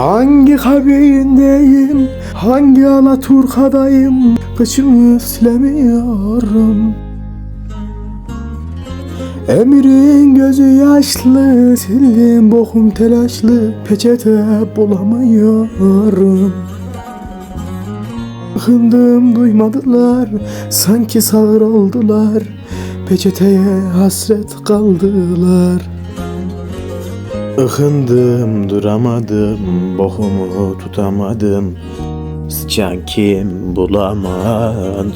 Hangi kabirdeyim, hangi Alaturka'dayım? Kıçımı silemiyorum Emir'in gözü yaşlı, sildim bokum telaşlı Peçete bulamıyorum. Hındım duymadılar, sanki sağır oldular Peçeteye hasret kaldılar Ikındım duramadım Bokumu tutamadım. Sıçan kim bulamadım